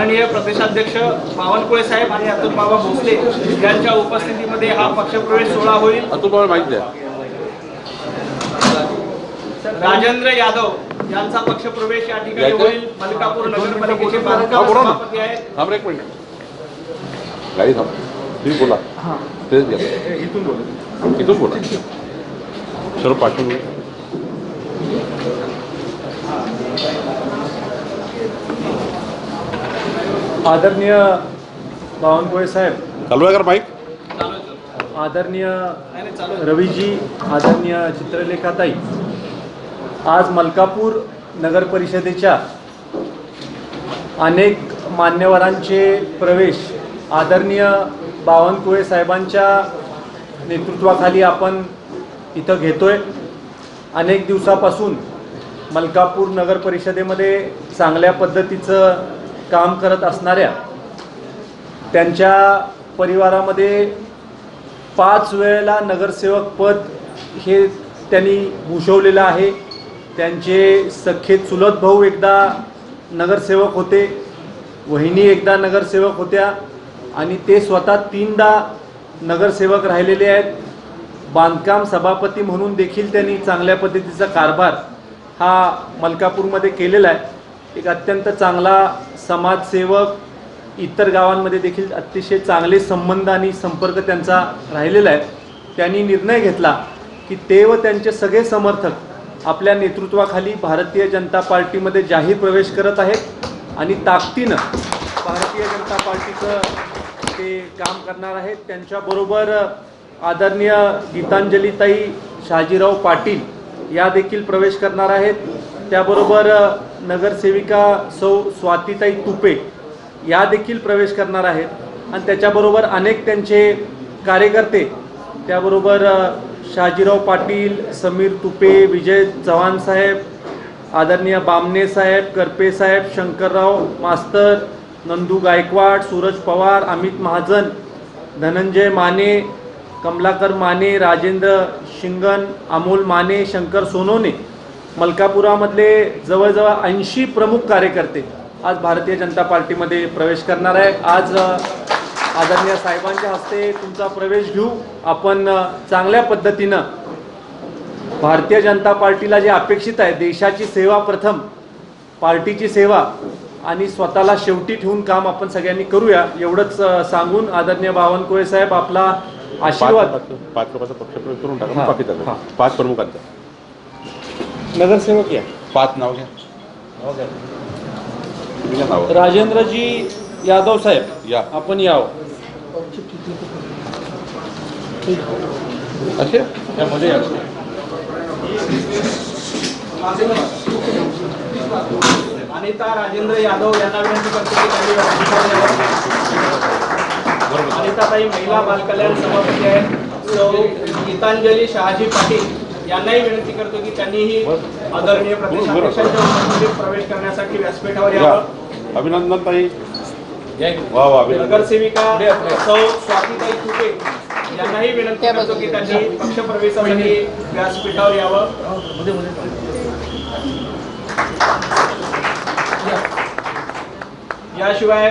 माननीय प्रदेशाध्यक्ष बावनकुळे साहेब आणि अतुल बाबा भोसले यांच्या उपस्थितीमध्ये हा पक्षप्रवेश सोहळा होईल. अतुल बाबा माहिती द्या. राजेंद्र यादव यांचा पक्षप्रवेश या ठिकाणी? होईल. मलकापूर नगरपालिकेचे बांधकाम. सभापती आहेत. थांब रे एक मिनिट. गाडी थांब. तुम्ही बोला. तेच घ्या इथून बोला. इथून बोला. सर्व पाठवून. आदरणीय बावनकुळे साहेब. चालू आहे का माईक आदरणीय. रवीजी आदरणीय चित्रलेखाताई आज मलकापूर नगर परिषदेच्या अनेक मान्यवरांचे प्रवेश आदरणीय बावनकुळे साहेबांच्या नेतृत्वाखाली आपण इथं घेतोय. अनेक दिवसापासून मलकापूर नगर परिषदेमध्ये चांगल्या पद्धतीचं काम करत असणाऱ्या त्यांच्या परिवारामध्ये पाच वेळेला नगरसेवक पद हे त्यांनी भूषवलेलं आहे. त्यांचे सख्खे चुलत भाऊ एकदा नगरसेवक होते वहिनी एकदा नगरसेवक होत्या आणि ते स्वतः तीनदा नगरसेवक राहिलेले आहेत. बांधकाम सभापती म्हणून देखील त्यांनी चांगल्या पद्धतीचा कारभार हा मलकापूरमध्ये केलेला आहे. एक अत्यंत चांगला समाजसेवक इतर गावांमध्ये देखील अतिशय चांगले संबंध आणि संपर्क त्यांचा राहिलेला आहे. त्यांनी निर्णय घेतला की ते व त्यांचे सगळे समर्थक आपल्या नेतृत्वाखाली भारतीय जनता पार्टीमध्ये जाहीर प्रवेश करत आहेत आणि ताकदीनं भारतीय जनता पार्टीचं ते काम करणार आहेत. त्यांच्याबरोबर आदरणीय गीतांजलीताई शहाजीराव पाटील या देखील प्रवेश करणार आहेत. त्याबरोबर नगरसेविका सौ स्वातीताई तुपे या देखील प्रवेश करणार आहेत. आणि त्याच्याबरोबर अनेक त्यांचे कार्यकर्ते त्याबरोबर शाजीराव शहाजीराव पाटील समीर तुपे विजय चव्हाण साहेब आदरणीय बामने साहेब करपे साहेब शंकरराव मास्तर नंदू गायकवाड सूरज पवार अमित महाजन धनंजय माने कमलाकर माने राजेंद्र शिंगण अमोल माने शंकर सोनोने मलकापुरामधले जवळजवळ ऐंशी प्रमुख कार्यकर्ते आज भारतीय जनता पार्टीमध्ये प्रवेश करणार आहे. आज आदरणीय साहेबांच्या हस्ते तुमचा प्रवेश घेऊ. आपण चांगल्या पद्धतीनं भारतीय जनता पार्टीला जे अपेक्षित आहे देशाची सेवा प्रथम पार्टीची सेवा आणि स्वतःला शेवटी ठेवून काम आपण सगळ्यांनी करूया एवढंच सांगून आदरणीय बावनकुळे साहेब आपला आशीर्वाद. पाच पाच प्रमुखांचा नगरसेवक या पाच नाव घ्या नाव राजेंद्रजी यादव साहेब या। आपण यावं असे. अनिता राजेंद्र यादव यांना विनंती करतो की त्यांनी अनिताताई महिला बालकल्याण सभापती आहेत सौ गीतांजली शहाजी पाटील। यांनाही विनंती करतो की त्यांनीही आदरणीय प्रदेशाध्यक्षांच्या प्रवेश करण्यासाठी व्यासपीठावर यावं. अभिनंदन ताई. वा वा अभिनंदन. नगरसेविका सौ स्वातीताई तुपे यांनाही विनंती करतो की त्यांनी पक्षप्रवेशासाठी व्यासपीठावर यावं. याशिवाय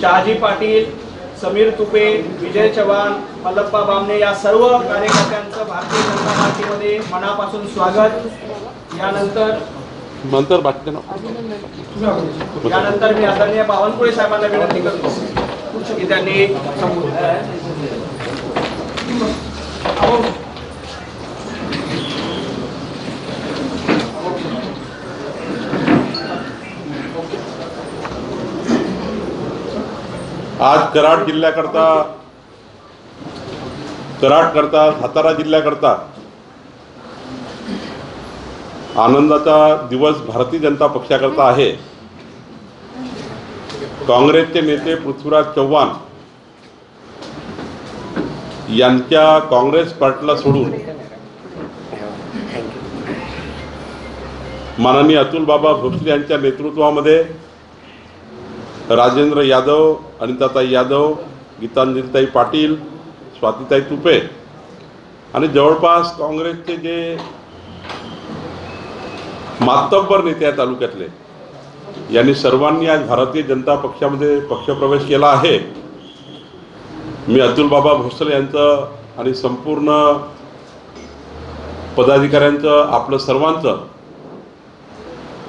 शहाजी पाटील समीर तुपे विजय चव्हाण मल्लप्पा बामणे या सर्व कार्यकर्त्यांचं भारतीय जनता पार्टीमध्ये मनापासून स्वागत. यानंतर नंतर नाव यानंतर मी आदरणीय बावनकुळे साहेबांना विनंती करतो की त्यांनी आज कराड जिल्ह्याकरता कराड करता सातारा जिल्ह्याकरता आनंदाचा दिवस भारतीय जनता पक्षाकरता आहे. काँग्रेसचे नेते पृथ्वीराज चव्हाण यांच्या काँग्रेस पार्टीला सोडून माननीय अतुल बाबा भोसले यांच्या नेतृत्वामध्ये राजेंद्र यादव अनिताताई यादव गीतांजलीताई पाटील स्वातीताई तुपे. आणि जवळपास काँग्रेसचे जे मातब्बर नेते या तालुक्यातले यांनी सर्वांनी आज भारतीय जनता पक्षामध्ये पक्षप्रवेश केला आहे. मी अतुल बाबा भोसले यांचं आणि संपूर्ण पदाधिकाऱ्यांचं आपलं सर्वांचं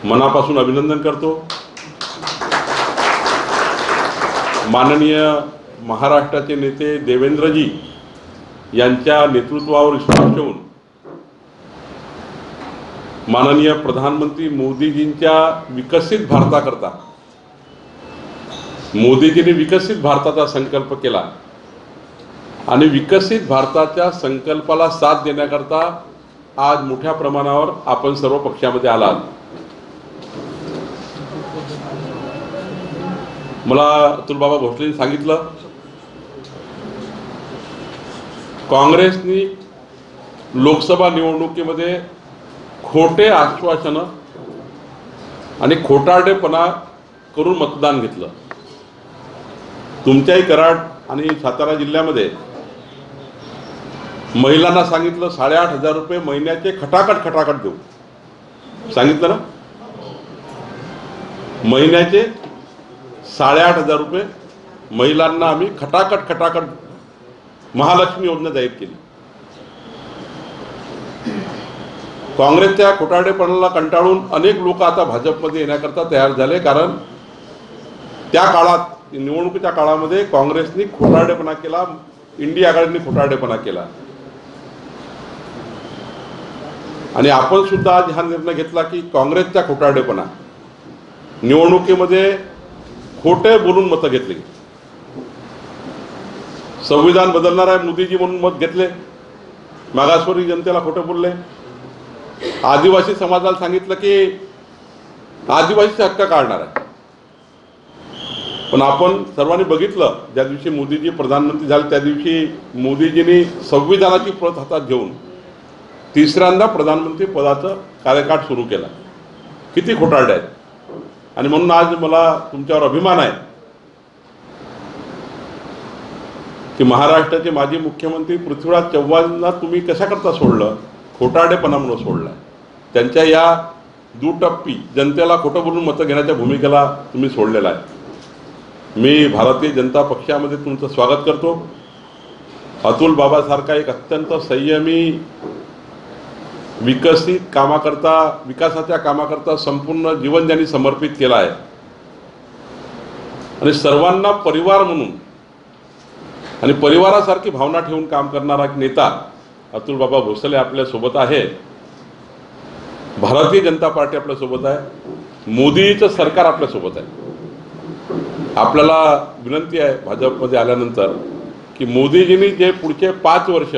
मनापासून अभिनंदन करतो. माननीय महाराष्ट्राचे नेते देवेंद्रजी यांच्या नेतृत्वावर विश्वास ठेवून माननीय प्रधानमंत्री मोदीजींच्या विकसित भारताकरता मोदीजींनी विकसित भारताचा संकल्प केला आणि विकसित भारताच्या संकल्पाला साथ देण्याकरता आज मोठ्या प्रमाणावर आपण सर्व पक्षामध्ये आलात. मला अतुल बाबा भोसलेंनी सांगितलं काँग्रेसनी लोकसभा निवडणुकीमध्ये खोटे आश्वासनं आणि खोटारडेपणा करून मतदान घेतलं. तुमच्याही कराड आणि सातारा जिल्ह्यामध्ये महिलांना सांगितलं साडेआठ हजार रुपये महिन्याचे खटाखट खटाखट देऊ. सांगितलं ना? महिन्याचे साडेआठ हजार रुपये महिलांना आम्ही खटाखट खटाखट महालक्ष्मी योजना जाहीर केली. काँग्रेसच्या खोटाडेपणाला कंटाळून अनेक लोक आता भाजपमध्ये येण्याकरता तयार झाले कारण त्या काळात निवडणुकीच्या काळामध्ये काँग्रेसनी खोटारडेपणा केला इंडिया आघाडीने खोटारडेपणा केला. आणि आपण सुद्धा आज हा निर्णय घेतला की काँग्रेसचा खोटारडेपणा निवडणुकीमध्ये खोटे बोलून मतं घेतले. संविधान बदलणार आहे मोदीजी म्हणून मत घेतले. मागासवर्गीय जनतेला खोटे बोलले. आदिवासी समाजाला सांगितलं की आदिवासीचे हक्क काढणार आहे. पण आपण सर्वांनी बघितलं ज्या दिवशी मोदीजी प्रधानमंत्री झाले त्या दिवशी मोदीजींनी संविधानाची प्रत हातात घेऊन तिसऱ्यांदा प्रधानमंत्री पदाचं कार्यकाळ सुरू केला. किती खोटारडे आहेत. आणि म्हणून आज मला तुमच्यावर अभिमान आहे की महाराष्ट्राचे माजी मुख्यमंत्री पृथ्वीराज चव्हाणला तुम्ही कशाकरता सोडलं? खोटारडेपणामुळे सोडलं. त्यांच्या या दुटप्पी जनतेला खोटं बोलून मतं घेण्याच्या भूमिकेला तुम्ही सोडलेला आहे. मी भारतीय जनता पक्षामध्ये तुमचं स्वागत करतो. अतुल बाबासारखा एक अत्यंत संयमी विकसित कामाकरता विकासाच्या कामाकरता संपूर्ण जीवन ज्यांनी समर्पित केलं आहे. आणि सर्वांना परिवार म्हणून आणि परिवारासारखी भावना ठेवून काम करणारा एक नेता अतुल बाबा भोसले आपल्यासोबत आहे. भारतीय जनता पार्टी आपल्यासोबत आहे. मोदीचं सरकार आपल्यासोबत आहे. आपल्याला विनंती आहे भाजपमध्ये आल्यानंतर की मोदीजींनी जे पुढचे पाच वर्ष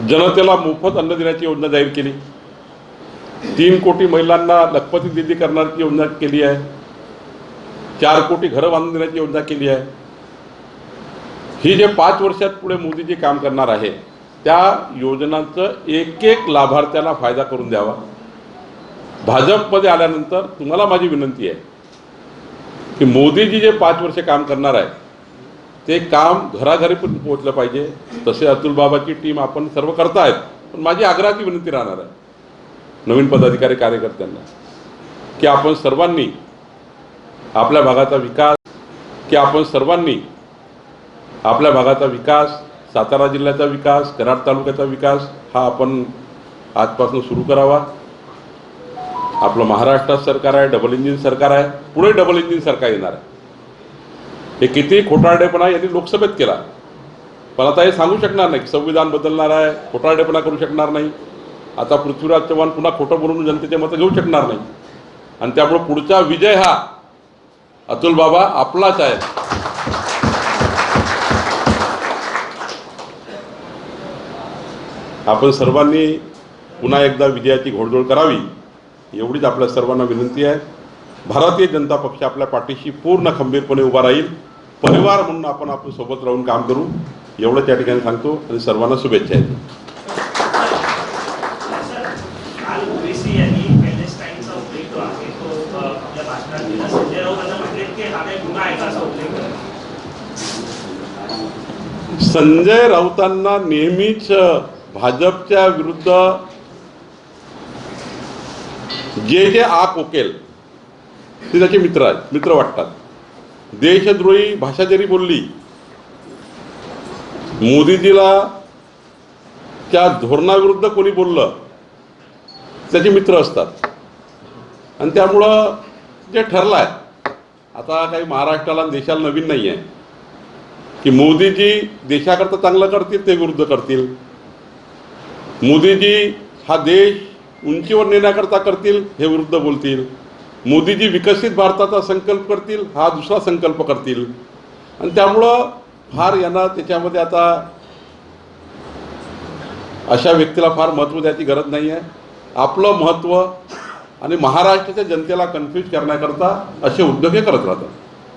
जनतेला मोफत अन्न देण्याची योजना जाहीर केली. तीन कोटी महिलांना लखपती दिदी करण्याची योजना केली आहे. चार कोटी घरं बांधून देण्याची योजना केली आहे. ही जे पाच वर्षात पुढे मोदीजी काम करणार आहे त्या योजनांचं एक एक लाभार्थ्याला फायदा करून द्यावा. भाजपमध्ये आल्यानंतर तुम्हाला माझी विनंती आहे की मोदीजी जे पाच वर्ष काम करणार आहे ते काम घराघरी पण पोहोचलं पाहिजे. तसे अतुल बाबाची टीम आपण सर्व करतायत. पण माझी आग्रहाची विनंती राहणार आहे नवीन पदाधिकारी कार्यकर्त्यांना की आपण सर्वांनी आपल्या भागाचा विकास की आपण सर्वांनी आपल्या भागाचा विकास सातारा जिल्ह्याचा विकास कराड तालुक्याचा विकास हा आपण आजपासून सुरू करावा. आपलं महाराष्ट्रात सरकार आहे डबल इंजिन सरकार आहे पुढे डबल इंजिन सरकार येणार आहे. हे किती खोटारडेपणा यांनी लोकसभेत केला पण आता हे सांगू शकणार नाही संविधान बदलणार आहे खोटारडेपणा करू शकणार नाही. आता पृथ्वीराज चव्हाण पुन्हा खोटं बोलून जनतेचे मतं घेऊ शकणार नाही. आणि त्यामुळे पुढचा विजय हा अतुल बाबा आपलाच आहे. आपण सर्वांनी पुन्हा एकदा विजयाची घोडदोड करावी एवढीच आपल्या सर्वांना विनंती आहे. भारतीय जनता पक्ष आपल्या पाठीशी पूर्ण खंबीरपणे उभा राहील. परिवार म्हणून आपण आपण सोबत राहून काम करू. एवढंच या ठिकाणी सांगतो आणि सर्वांना शुभेच्छा आहेत. संजय राऊतांना नेहमीच भाजपच्या विरुद्ध जे जे आप ओकेल ते त्याचे मित्र आहेत मित्र वाटतात. देशद्रोही भाषा जरी बोलली मोदीजीला त्या धोरणाविरुद्ध कोणी बोललं त्याचे मित्र असतात. आणि त्यामुळं जे ठरलं आहे आता काही महाराष्ट्राला आणि देशाला नवीन नाही आहे की मोदीजी देशाकरता चांगलं करतील ते विरुद्ध करतील. मोदीजी हा देश उंचीवर नेण्याकरता करतील हे विरुद्ध बोलतील. मोदीजी विकसित भारताचा संकल्प करतील हा दुसरा संकल्प करतील. आणि त्यामुळं फार यांना त्याच्यामध्ये आता अशा व्यक्तीला फार महत्त्व द्यायची गरज नाही आहे आपलं महत्त्व आणि महाराष्ट्राच्या जनतेला कन्फ्यूज करण्याकरता असे उद्योग हे करत राहतात.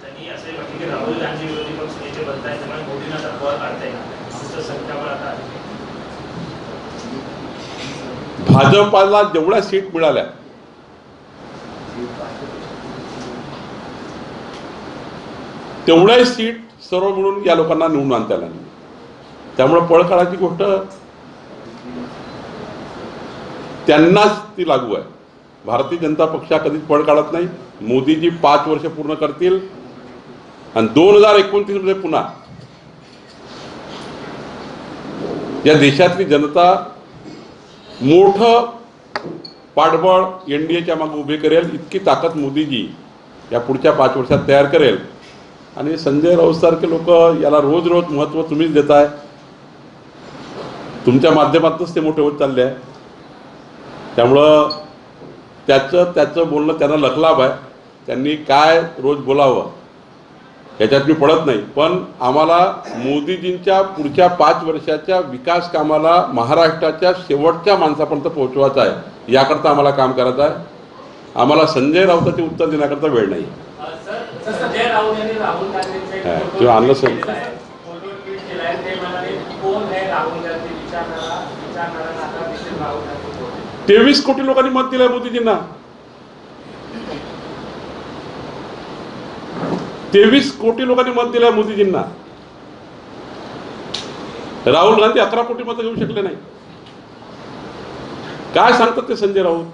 त्यांनी असे म्हटले की राहुल गांधी विरोधी पक्ष नेते बनतायत त्यामुळे मोदींना दबाव काढता येणार नाही आमचं संख्याबळ आता आहे. भाजपाला जेवढ्या सीट मिळाल्या तेवढ्या सीट सर्व मिळून या लोकांना निवडून आणता आल्या त्यामुळे पळ काढायची गोष्ट त्यांनाच ती लागू आहे. भारतीय जनता पक्ष कधीच पळ काढत नाही. मोदीजी पाच वर्ष पूर्ण करतील. आणि दोन हजार एकोणतीसमध्ये पुन्हा या देशातली जनता मोठं पाठबळ एनडीएच्या मागे उभे करेल. इतकी ताकद मोदीजी या पुढच्या पाच वर्षात तयार करेल. आणि संजय राऊतसारखे लोक याला रोज रोज महत्त्व तुम्हीच देताय. तुमच्या माध्यमातूनच ते मोठे होत चालले आहे. त्यामुळं त्याचं त्याचं बोलणं त्यांना लखलाभ आहे. त्यांनी काय रोज बोलावं याच्यात मी पडत नाही. पण आम्हाला मोदीजींच्या पुढच्या पाच वर्षाच्या विकास कामाला महाराष्ट्राच्या शेवटच्या माणसापर्यंत पोहोचवायचं आहे याकरता आम्हाला काम करायचं आहे. आम्हाला संजय राऊतांचे उत्तर देण्याकरता वेळ नाही. किंवा आणलं सर. तेवीस कोटी लोकांनी मत दिलंय मोदीजींना. तेवीस कोटी लोकांनी मत दिलंय मोदीजींना. राहुल गांधी अकरा कोटी मतं घेऊ शकले नाही. काय सांगतात ते संजय राऊत?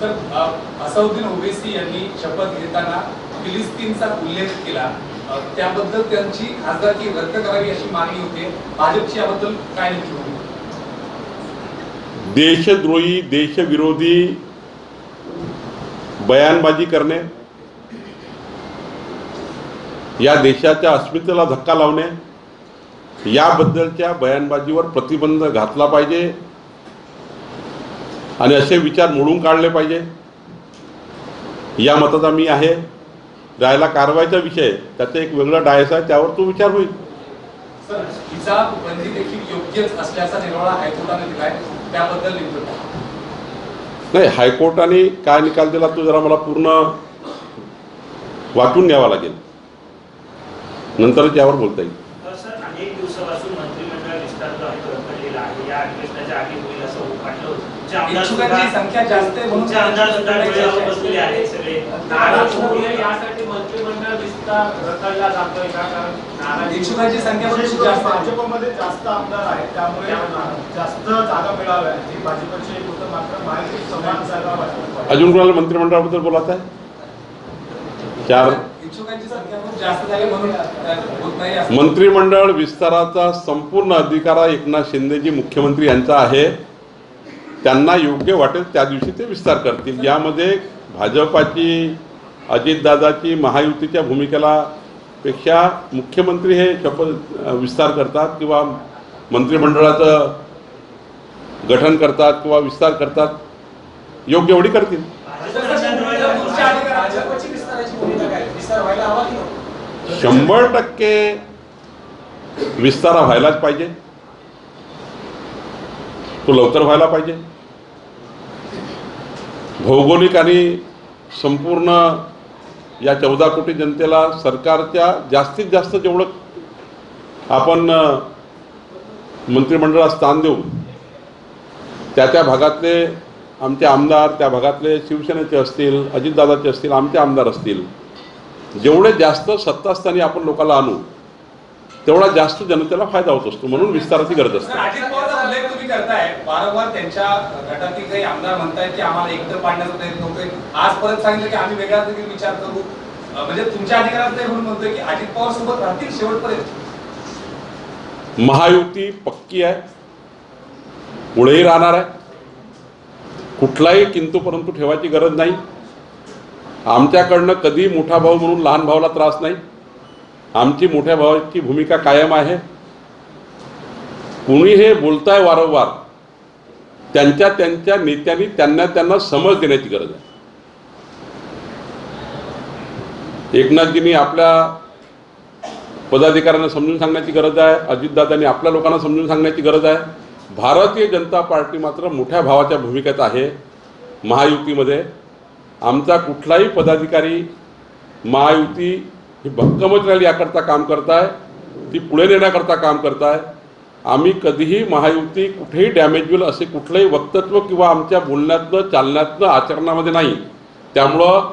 तर असाउद्दीन असौद्दीन ओवेसी यांनी शपथ घेताना फिलिस्तीनचा उल्लेख केला. त्याबद्दल त्यांची खासदारकी रद्द करावी अशी मागणी होते. भाजपची याबद्दल काय नक्की भूमिका? देशद्रोही देशविरोधी बयानबाजी करणे या देशाच्या अस्मितेला धक्का लावणे याबद्दलच्या बयानबाजीवर प्रतिबंध घातला पाहिजे. आणि असे विचार मोडून काढले पाहिजे. या मताचा मी आहे. राहिला कारवाईचा विषय त्याचा एक वेगळा डायस आहे त्यावर तो विचार होईल? नाही हायकोर्टाने काय निकाल दिला तो जरा मला पूर्ण वाचून घ्यावा लागेल. नंतरच यावर बोलता येईल तर सर अनेक दिवसापासून मंत्रिमंडळ विस्तार जो आहे तो रखडलेला आहे या अधिवेशनाच्या आधी होईल असं वाटलं होतं तुमचे आमदार इच्छुकांची संख्या जास्त आहे म्हणून बसलेले सगळे. यासाठी मंत्रिमंडळ विस्तार रखडला जातोय का? कारण इच्छुकांची संख्या खूप जास्त भाजपमध्ये जास्त आमदार आहेत. त्यामुळे जास्त जागा मिळाव्या हे भाजपचे एक होतं मात्र महायुतीत समान जागा वाटत अजून कोणाला मंत्रिमंडळाबद्दल बोलायचं आहे चार इच्छुकांची संख्या खूप जास्त झाली म्हणून अ, होत नाही असं. मंत्रिमंडळ विस्ताराचा संपूर्ण अधिकार एकनाथ शिंदेजी मुख्यमंत्री यांचा आहे. त्यांना योग्य वाटेल त्या दिवशी ते विस्तार करतील. यामध्ये भाजपाची अजितदादाची महायुतीच्या भूमिकेला पेक्षा मुख्यमंत्री हे शपथ विस्तार करतात किंवा मंत्रिमंडळाचं गठन करतात किंवा विस्तार करतात योग्य एवढी करतील. शंभर टक्के विस्तार व्हायलाच पाहिजे. तो लवकर व्हायला पाहिजे. भौगोलिक आणि संपूर्ण या चौदा कोटी जनतेला सरकारच्या जास्तीत जास्त जेवढं आपण मंत्रिमंडळात स्थान देऊ त्या त्या भागातले आमचे आमदार त्या भागातले शिवसेनेचे असतील अजितदादाचे असतील आमचे आमदार असतील जेवढे जास्त सत्तास्थानी आपण लोकांना आणू तेवढा जास्त जनतेला फायदा होत असतो म्हणून विस्ताराची गरज असते. करताय वारंवार त्यांच्या गटातील काही आमदार म्हणतायत की आम्हाला एकत्र पाडण्याचा प्रयत्न होतोय. आज परत सांगितलं की आम्ही वेगळा देखील विचार करू. म्हणजे तुमच्या अधिकारात नाही म्हणून म्हणतोय की अजित पवार सोबत राहतील शेवटपर्यंत. महायुती पक्की आहे. पुढेही राहणार आहे. कुठलाही किंतू परंतु ठेवायची गरज नाही. आमच्याकडनं कधी मोठा भाऊ म्हणून लहान भावाला त्रास नाही. आमची मोठ्या भावाची भूमिका कायम आहे. कुणी हे बोलताय वारंवार त्यांच्या त्यांच्या नेत्यांनी त्यांना त्यांना समज देण्याची गरज आहे. एकनाथजींनी आपल्या पदाधिकाऱ्यांना समजून सांगण्याची गरज आहे अजितदादांनी आपल्या लोकांना समजून सांगण्याची गरज आहे. भारतीय जनता पार्टी मात्र मोठ्या भावाच्या भूमिकेत आहे महायुतीमध्ये. आमचा कुठलाही पदाधिकारी महायुती ही भक्कमच राहील याकरता काम करताय ती पुढे नेण्याकरता काम करताय. आम्ही कधीही महायुती कुठेही डॅमेज होईल असे कुठलंही वक्तत्व किंवा आमच्या बोलण्यातनं चालण्यातनं आचरणामध्ये नाही. त्यामुळं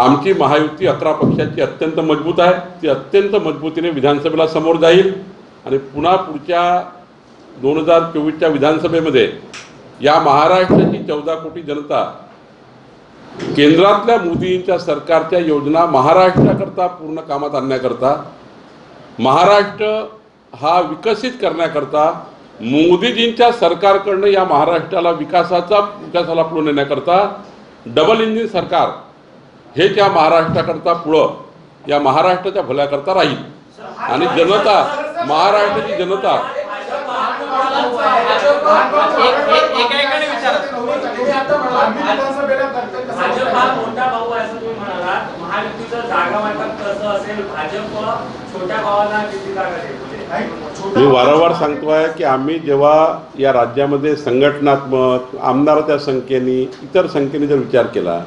आमची महायुती अकरा पक्षाची अत्यंत मजबूत आहे. ती अत्यंत मजबूतीने विधानसभेला समोर जाईल आणि पुन्हा पुढच्या दोन हजार चोवीसच्या विधानसभेमध्ये या महाराष्ट्राची चौदा कोटी जनता केंद्रातल्या मोदींच्या सरकारच्या योजना महाराष्ट्राकरता पूर्ण कामात आणण्याकरता महाराष्ट्र हा विकसित करण्याकरता मोदीजींच्या सरकारकडनं या महाराष्ट्राला विकासाचा विकासाला पुढे नेण्याकरता डबल इंजिन सरकार हे त्या महाराष्ट्राकरता पुढं या महाराष्ट्राच्या भल्याकरता राहील. आणि जनता महाराष्ट्राची जनता भाजप भाजप छोट्या भावाला किती जागा देईल? मी वारंवार सांगतोय की आम्ही जेव्हा या राज्यामध्ये संघटनात्मक आमदाराच्या संख्येने इतर संख्येने जर विचार केला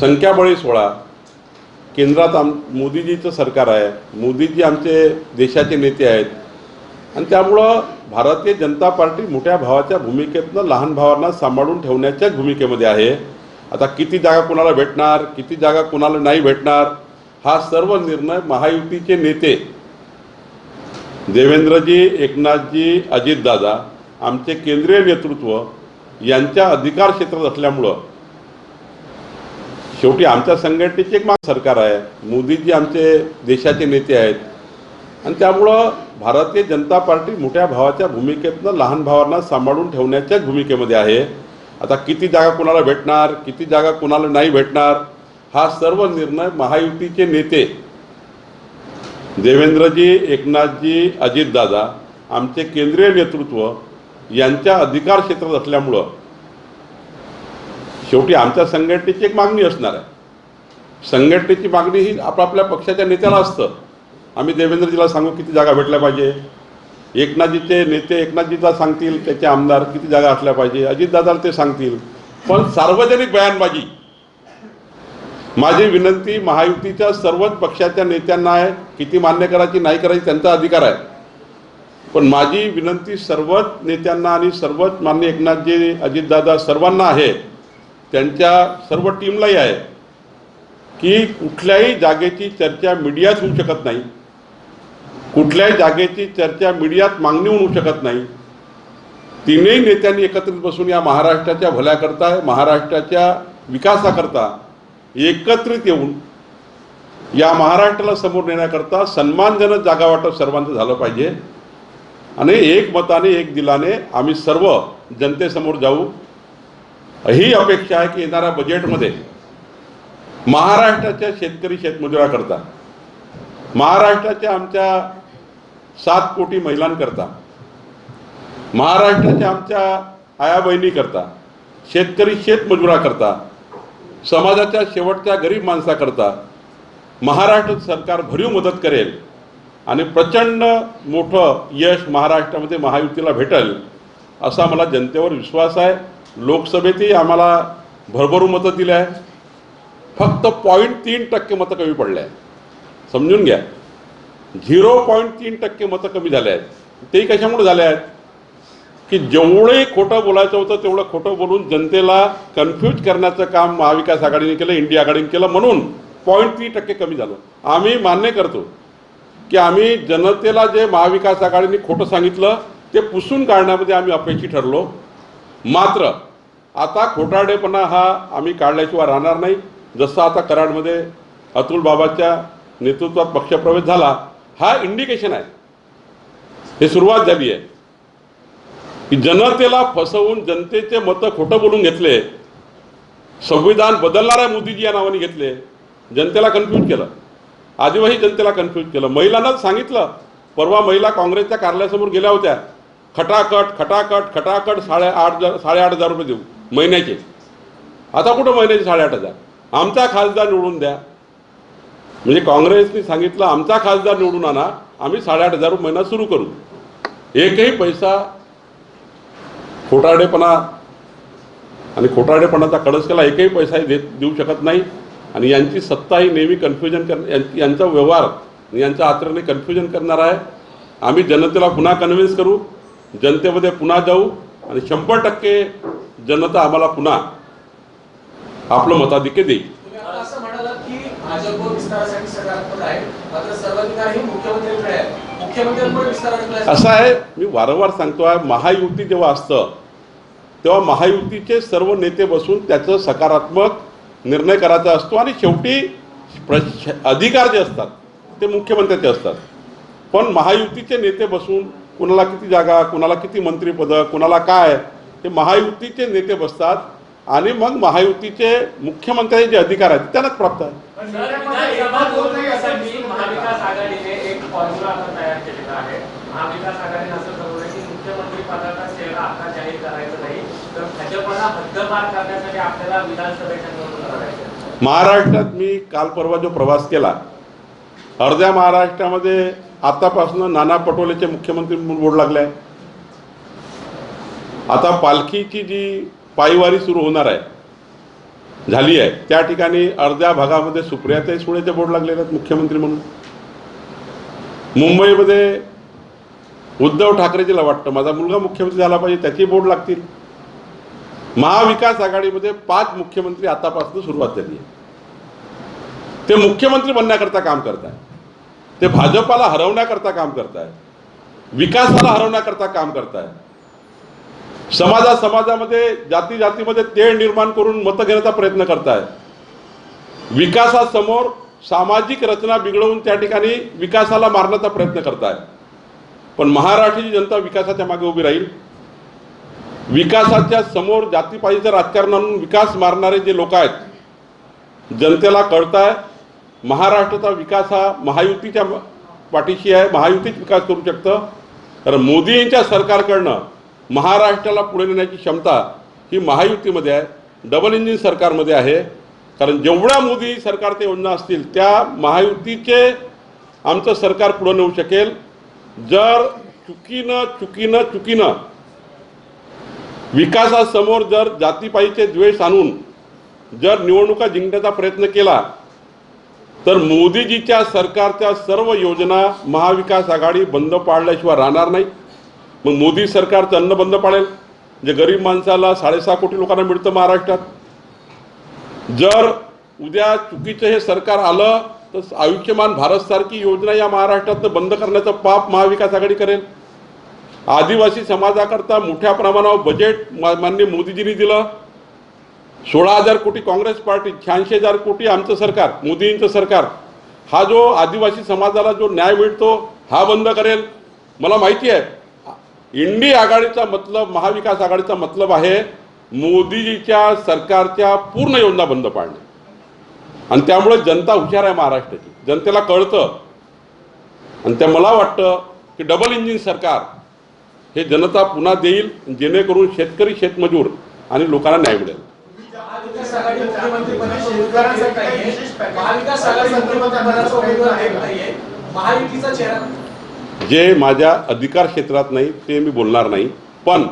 संख्याबळी सोळा केंद्रात आम मोदीजीचं सरकार आहे मोदीजी आमचे देशाचे नेते आहेत आणि त्यामुळं भारतीय जनता पार्टी मोठ्या भावाच्या भूमिकेतनं लहान भावांना सांभाळून ठेवण्याच्याच भूमिकेमध्ये आहे. आता किती जागा कोणाला भेटणार किती जागा कोणाला नाही भेटणार हा सर्व निर्णय महायुतीचे नेते देवेंद्रजी एकनाथजी अजितदादा आमचे केंद्रीय नेतृत्व यांच्या अधिकार क्षेत्रात असल्यामुळं शेवटी आमच्या संघटनेची एक माग सरकार आहे. मोदीजी आमचे देशाचे नेते आहेत. आणि त्यामुळं भारतीय जनता पार्टी मोठ्या भावाच्या भूमिकेतनं लहान भावांना सांभाळून ठेवण्याच्याच भूमिकेमध्ये आहे. आता किती जागा कोणाला भेटणार किती जागा कोणाला नाही भेटणार हा सर्व निर्णय महायुतीचे नेते देवेंद्रजी एकनाथजी अजितदादा आमचे केंद्रीय नेतृत्व यांच्या अधिकार क्षेत्रात असल्यामुळं शेवटी आमच्या संघटनेची एक मागणी असणार आहे. संघटनेची मागणी ही आपापल्या पक्षाच्या नेत्याला असतं. आम्ही देवेंद्रजीला सांगू किती जागा भेटल्या पाहिजे. एकनाथजीचे नेते एकनाथजीला सांगतील त्याचे आमदार किती जागा असल्या पाहिजे. अजितदादाला ते सांगतील. पण सार्वजनिक बयानबाजी माझी विनंती महायुतीच्या सर्वच पक्षाच्या नेत्यांना आहे किती मान्य करायची नाही करायची त्यांचा अधिकार आहे. पण माझी विनंती सर्वच नेत्यांना आणि सर्वच मान्य एकनाथजी अजितदादा सर्वांना आहे त्यांच्या सर्व टीमलाही आहे की कुठल्याही जागेची चर्चा मीडियात होऊ शकत नाही कुठल्याही जागेची चर्चा मीडियात मागणी होऊ शकत नाही. तीनही नेत्यांनी एकत्रित बसून या महाराष्ट्राच्या भल्याकरता महाराष्ट्राच्या विकासाकरता एकत्रित येऊन या महाराष्ट्राला समोर नेण्याकरता सन्मानजनक जागा वाटप सर्वांचं झालं पाहिजे. आणि एक मताने एक दिलाने आम्ही सर्व जनतेसमोर जाऊ. ही अपेक्षा आहे की येणाऱ्या बजेटमध्ये महाराष्ट्राच्या शेतकरी शेतमजुराकरता महाराष्ट्राच्या आमच्या सात कोटी महिलांकरता महाराष्ट्राच्या आमच्या आया बहिणीकरता शेतकरी शेतमजुराकरता समाजाच्या शेवटच्या गरीब माणसाकरता महाराष्ट्र सरकार भरीव मदत करेल आणि प्रचंड मोठं यश महाराष्ट्रामध्ये महायुतीला भेटेल असा मला जनतेवर विश्वास आहे. लोकसभेतही आम्हाला भरभरून मतं दिली आहे फक्त पॉईंट तीन टक्के मतं कमी पडले आहे समजून घ्या. झिरो पॉईंट तीन टक्के मतं कमी झाले आहेत. ते कशामुळे झाले आहेत? की जेवढंही खोटं बोलायचं होतं तेवढं खोटं बोलून जनतेला कन्फ्यूज करण्याचं काम महाविकास आघाडीने केलं इंडिया आघाडीने केलं. म्हणून पॉईंट तीन टक्के कमी झालं. आम्ही मान्य करतो की आम्ही जनतेला जे महाविकास आघाडीने खोटं सांगितलं ते पुसून काढण्यामध्ये आम्ही अपयशी ठरलो. मात्र आता खोटाडेपणा हा आम्ही काढल्याशिवाय राहणार नाही. जसं आता कराडमध्ये अतुल बाबाच्या नेतृत्वात पक्षप्रवेश झाला हा इंडिकेशन आहे. हे सुरुवात झाली आहे. की जनतेला फसवून जनतेचे मतं खोटं बोलून घेतले संविधान बदलणाऱ्या मोदीजी या नावाने घेतले जनतेला कन्फ्यूज केलं. आदिवासी जनतेला कन्फ्यूज केलं. महिलांनाच सांगितलं परवा महिला काँग्रेसच्या कार्यालयासमोर गेल्या होत्या. खटाखट खटाखट खटाखट साडेआठ हजार साडेआठ हजार रुपये देऊ महिन्याचे. आता कुठं महिन्याचे साडेआठ हजार? आमचा खासदार निवडून द्या. म्हणजे काँग्रेसने सांगितलं आमचा खासदार निवडून आणा आम्ही साडेआठ हजार रुपये महिना सुरू करू. एकही पैसा खोटारडेपणा आणि खोटारडेपणाचा कळसकेला एकही पैसाही देत देऊ शकत नाही. आणि यांची सत्ता ही नेहमी कन्फ्युजन कर यांची- यांचा व्यवहार यांच्या आचरणे कन्फ्युजन करणार आहे. आम्ही जनतेला पुन्हा कन्व्हिन्स करू जनतेमध्ये पुन्हा जाऊ आणि शंभर टक्के जनता आम्हाला पुन्हा आपलं मताधिक्य देईल. असं आहे मी वारंवार सांगतो आहे महायुती जेव्हा असतं तेव्हा महायुतीचे सर्व नेते बसून त्याचं सकारात्मक निर्णय करायचा असतो आणि शेवटी प्र अधिकार जे असतात ते मुख्यमंत्र्याचे असतात. पण महायुतीचे नेते बसून कुणाला किती जागा कुणाला किती मंत्रिपदं कुणाला काय हे महायुतीचे नेते बसतात आणि मग महायुतीचे मुख्यमंत्र्याचे जे अधिकार आहेत त्यांनाच प्राप्त आहे. महाविकास आघाडीने महाराष्ट्रात मी काल परवा जो प्रवास केला अर्ध्या महाराष्ट्रामध्ये आतापासून नाना पटोलेचे मुख्यमंत्री म्हणून बोर्ड लागले. आता पालखीची जी पायवारी सुरू होणार आहे झाली आहे त्या ठिकाणी अर्ध्या भागामध्ये सुप्रियाताई सुळेचे बोर्ड लागलेले आहेत मुख्यमंत्री म्हणून. मुंबईमध्ये उद्धव ठाकरेजीला वाटतं माझा मुलगा मुख्यमंत्री झाला पाहिजे त्याची बोर्ड लागतील. महाविकास आघाडीमध्ये पाच मुख्यमंत्री आतापासून सुरुवात झाली आहे. ते मुख्यमंत्री बनण्याकरता काम करताय. ते भाजपाला हरवण्याकरता काम करताय. विकासाला हरवण्याकरता काम करताय. समाजा समाजामध्ये जाती जातीमध्ये तेढ निर्माण करून मतं घेण्याचा प्रयत्न करत आहे विकासासमोर सामाजिक रचना बिघडवून त्या ठिकाणी विकासाला मारण्याचा प्रयत्न करत आहे पण महाराष्ट्राची जनता विकासाच्या मागे उभी राहील. विकासाच्या समोर जातीपातीचं राजकारण आणून विकास मारणारे जे लोक आहेत जनतेला कळत आहे महाराष्ट्राचा विकास हा महायुतीच्या पाठीशी आहे महायुतीच विकास करू शकतं. तर मोदी यांच्या सरकारकडनं महाराष्ट्राला पुढे नेण्याची क्षमता ही महायुतीमध्ये आहे डबल इंजिन सरकारमध्ये आहे. कारण जेवढ्या मोदी सरकारच्या योजना असतील त्या महायुतीचे आमचं सरकार पुढं नेऊ शकेल. जर चुकीनं चुकीनं चुकीनं विकासासमोर जर जातीपाईचे द्वेष आणून जर निवडणुका जिंकण्याचा प्रयत्न केला तर मोदीजीच्या सरकारच्या सर्व योजना महाविकास आघाडी बंद पाडल्याशिवाय राहणार नाही. मग मोदी सरकारचं अन्न बंद पाडेल जे गरीब माणसाला साडेसहा कोटी लोकांना मिळतं महाराष्ट्रात. जर उद्या चुकीचं हे सरकार आलं तर आयुष्यमान भारतसारखी योजना या महाराष्ट्रातनं बंद करण्याचं पाप महाविकास आघाडी करेल. आदिवासी समाजाकरता मोठ्या प्रमाणावर बजेट माननीय मोदीजींनी दिलं. सोळा हजार कोटी काँग्रेस पार्टी शहाऐंशी हजार कोटी आमचं सरकार मोदींचं सरकार. हा जो आदिवासी समाजाला जो न्याय मिळतो हा बंद करेल. मला माहिती आहे इंडी आघाडीचा मतलब महाविकास आघाडीचा मतलब आहे मोदीजीच्या सरकारच्या पूर्ण योजना बंद पाडणे. आणि त्यामुळे जनता हुशार आहे महाराष्ट्राची. जनतेला कळतं. आणि त्या मला वाटतं की डबल इंजिन सरकार हे जनता पुन्हा देईल जेणेकरून शेतकरी शेतमजूर आणि लोकांना न्याय मिळेल. जे माझ्या अधिकार क्षेत्रात नाही ते मी बोलणार नाही. पण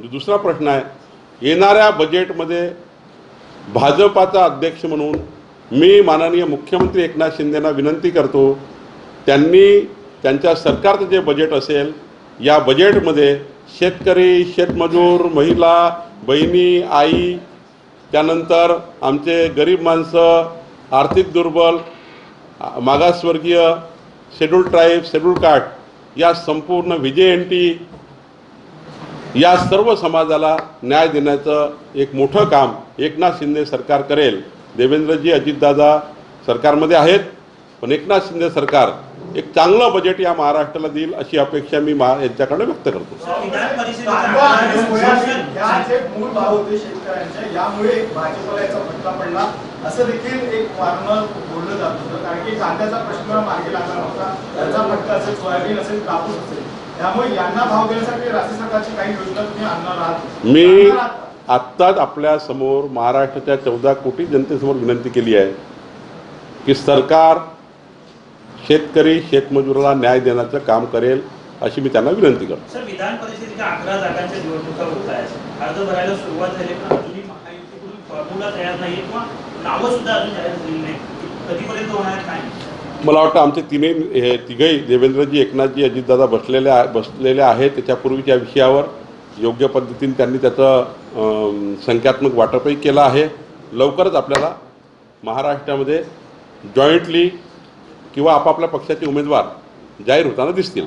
दुसरा प्रश्न आहे येणाऱ्या बजेटमध्ये भाजपाचा अध्यक्ष म्हणून मी माननीय मुख्यमंत्री एकनाथ शिंदेना विनंती करतो त्यांनी त्यांच्या सरकारचं जे बजेट असेल या बजेटमध्ये शेतकरी शेतमजूर महिला बहिणी आई त्यानंतर आमचे गरीब माणसं आर्थिक दुर्बल मागासवर्गीय शेड्यूल ट्राईब शेड्यूल कास्ट या संपूर्ण विजय एन टी या सर्व समाजाला न्याय देण्याचं एक मोठं काम एकनाथ शिंदे सरकार करेल. देवेंद्रजी अजितदादा सरकारमध्ये आहेत पण एकनाथ शिंदे सरकार एक चांगलं बजेट या महाराष्ट्राला देईल अशी अपेक्षा मी यांच्याकडे व्यक्त करतो. असं देखील एक वारंवार बोललं जात होतं कारण की कांद्याचा प्रश्न मार्गी लागला नव्हता त्याचा फटका असेल सोयाबीन असेल कापूस असेल त्यामुळे यांना भाव देण्यासाठी राज्य सरकारची काही योजना तुम्ही आणणार आहात मी आत्ताच आपल्यासमोर महाराष्ट्राच्या चौदा कोटी जनतेसमोर विनंती केली आहे की सरकार शेतकरी शेतमजुराला न्याय देण्याचं काम करेल अशी मी त्यांना विनंती करतो. सर विधान परिषदेच्या अकरा जागांच्या निवडणुका होत आहेत. अर्ज भरायला सुरुवात झाली पण अजूनही महायुतीकडून फॉर्म्युला तयार नाही किंवा नावं सुद्धा अजून जाहीर झालेली नाही कधीपर्यंत होणार आहे काय? मला वाटतं आमचे तिन्ही हे तिघही देवेंद्रजी एकनाथजी अजितदादा बसलेले बसलेले आहेत त्याच्यापूर्वीच्या विषयावर. योग्य पद्धतीने त्यांनी त्याचं संख्यात्मक वाटपही केलं आहे. लवकरच आपल्याला महाराष्ट्रामध्ये जॉईंटली किंवा आपापल्या पक्षाचे उमेदवार जाहीर होताना दिसतील.